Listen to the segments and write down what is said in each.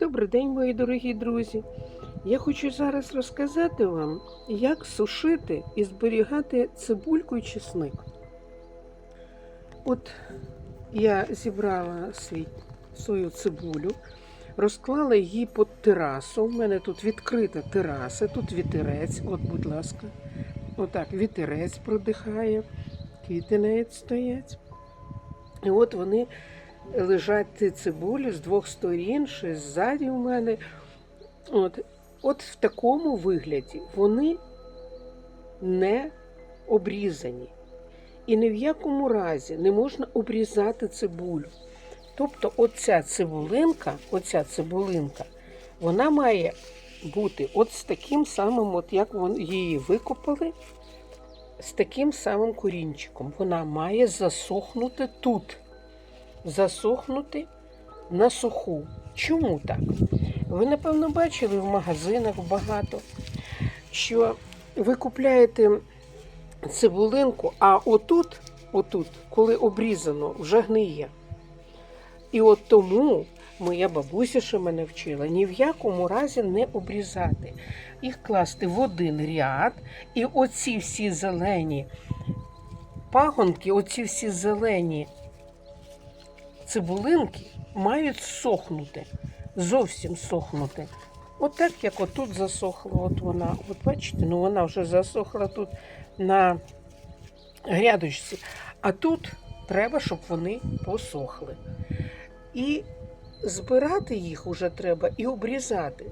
Добрий день, мої дорогі друзі. Я хочу зараз розказати вам, як сушити і зберігати цибульку і чесник. От я зібрала свій, свою цибулю, розклала її під терасу. У мене тут відкрита тераса, тут вітерець, от, будь ласка. Отак, вітерець продихає, квіти навіть стоять. І от вони лежать цибулі з двох сторін, ще ззаді у мене. От, от в такому вигляді вони не обрізані. І ні в якому разі не можна обрізати цибулю. Тобто оця цибулинка, оця цибулинка, вона має бути от з таким самим, от як її викопали, з таким самим корінчиком. Вона має засохнути тут засохнути на суху. Чому так? Ви, напевно, бачили в магазинах багато, що ви купляєте цибулинку, а отут, отут, коли обрізано, вже гниє. І от тому моя бабуся, що мене вчила, ні в якому разі не обрізати. Їх класти в один ряд, і оці всі зелені пагонки, оці всі зелені цибулинки мають сохнути, зовсім сохнути. От як отут засохла, от вона, от бачите, ну вона вже засохла тут на грядочці. А тут треба, щоб вони посохли. І збирати їх уже треба і обрізати.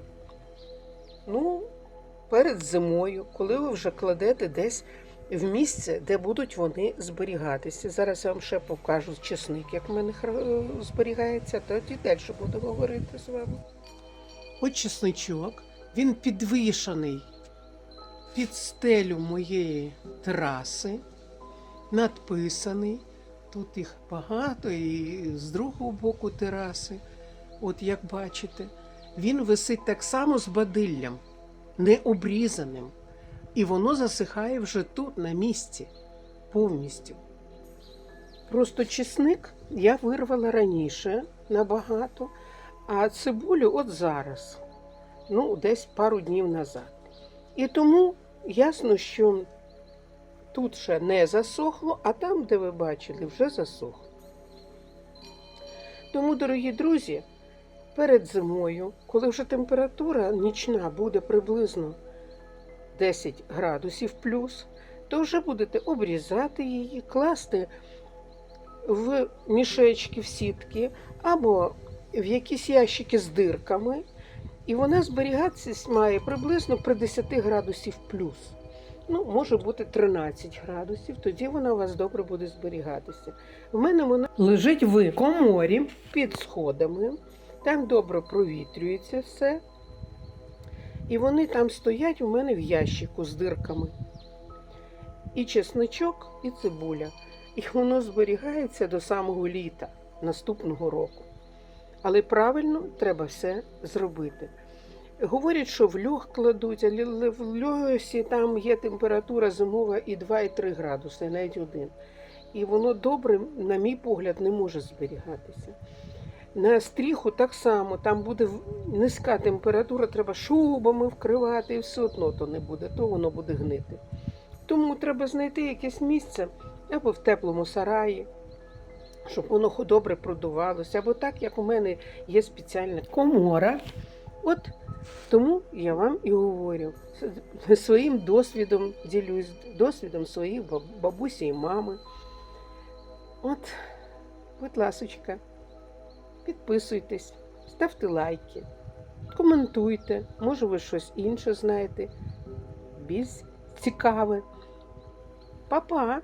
Ну, перед зимою, коли ви вже кладете десь в місце, де будуть вони зберігатися. Зараз я вам ще покажу чесник, як в мене зберігається, тоді далі буду говорити з вами. От чесничок, він підвішаний під стелю моєї тераси, надписаний. Тут їх багато, і з другого боку тераси, от як бачите, він висить так само з бадиллям, не обрізаним. І воно засихає вже тут, на місці, повністю. Просто чесник я вирвала раніше набагато, а цибулю от зараз, ну, десь пару днів назад. І тому ясно, що тут ще не засохло, а там, де ви бачили, вже засохло. Тому, дорогі друзі, перед зимою, коли вже температура нічна буде приблизно 10 градусів плюс, то вже будете обрізати її, класти в мішечки, в сітки або в якісь ящики з дирками. І вона зберігатися має приблизно при 10 градусів плюс. Ну, може бути 13 градусів, тоді вона у вас добре буде зберігатися. В мене вона лежить в коморі під сходами, там добре провітрюється все. І вони там стоять у мене в ящику з дирками. І чесничок, і цибуля. І воно зберігається до самого літа наступного року. Але правильно треба все зробити. Говорять, що в льох кладуть, але в льосі там є температура зимова і 2, і 3 градуси, навіть один. І воно добре, на мій погляд, не може зберігатися. На стріху так само, там буде низька температура, треба шубами вкривати, і все одно то не буде, то воно буде гнити. Тому треба знайти якесь місце або в теплому сараї, щоб воно добре продувалося, або так, як у мене є спеціальна комора. От тому я вам і говорю, своїм досвідом ділюсь, досвідом своїх бабусі і мами. От, будь ласочка. Підписуйтесь, ставте лайки, коментуйте, може ви щось інше знаєте, більш цікаве. Па-па!